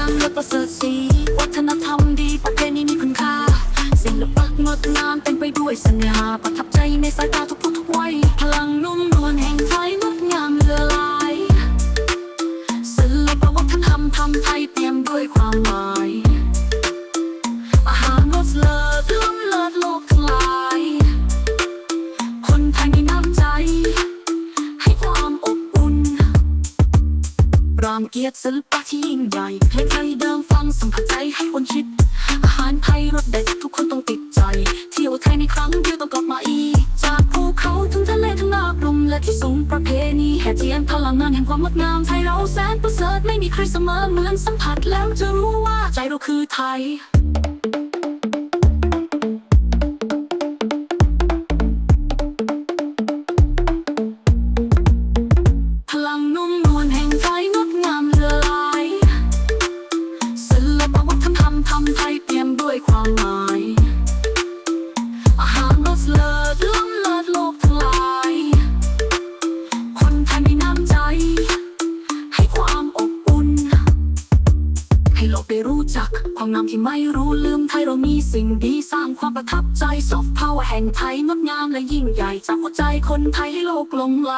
ามและประเสริฐสีวัฒนธรรมดีประเพณีมีคุณค่าสิ่งลปะงดงามเต็มไปด้วยสง่าประทับใจในสายตาทุกผู้ทุกวัยพลังนุ่มนวลแห่งไทยงดงามเลือลายศิลปะวัฒนธรรมทำไทยเตรียมด้วยความหมาย รามเกียรติศิลปะที่ยิ่งใหญ่เพลงไทยเดิมฟังสัมผัสใจให้คนคิด อาหารไทยรสเด็ดทุกคนต้องติดใจ เที่ยวไทยในครั้งเดียวต้องกลับมาอีก จากภูเขาถึงทะเลถึงนาบลมและที่สูงประเพณีแห่เทียนพลังงานแห่งความงดงามไทยเราแสนประเสริฐไม่มีใครเสมอเหมือนสัมผัสแล้วจะรู้ว่าใจเราคือไทย ด้วยความหมาย อาหารรสเลิศล้ำเลิศโลกทั้งหลาย คนไทยมีน้ำใจ ให้ความอบอุ่น ให้โลกได้รู้จัก ความงามที่ไม่รู้ลืมไทยเรามีสิ่งดีสร้างความประทับใจซอฟต์พาวเวอร์แห่งไทยงดงามและยิ่งใหญ่จากหัวใจคนไทยให้โลกหลงไหล